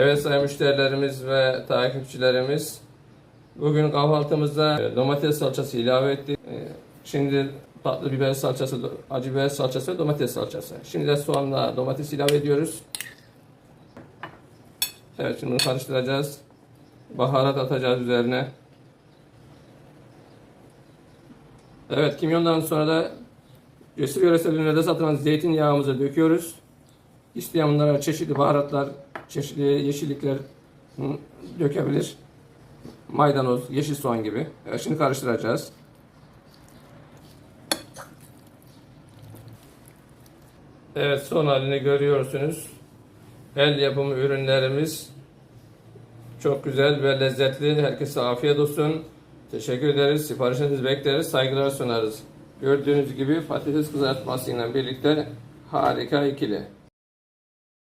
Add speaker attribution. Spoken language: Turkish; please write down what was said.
Speaker 1: Evet sayın müşterilerimiz ve takipçilerimiz. Bugün kahvaltımızda e, domates salçası ilave ettik. E, Şimdi tatlı biber salçası, acı biber salçası ve domates salçası. Şimdi de soğanla domates ilave ediyoruz. Evet şimdi bunu karıştıracağız. Baharat atacağız üzerine. Evet kimyondan sonra da Cesur yöresel ürünlerde satılan zeytinyağımızı döküyoruz. İsteyen bunlara çeşitli baharatlar, çeşitli yeşillikler dökebilir. Maydanoz, yeşil soğan gibi. Şimdi karıştıracağız. Evet son halini görüyorsunuz. El yapımı ürünlerimiz çok güzel ve lezzetli. Herkese afiyet olsun. Teşekkür ederiz. Siparişinizi bekleriz. Saygılar sunarız. Gördüğünüz gibi patates kızartmasıyla birlikte harika ikili.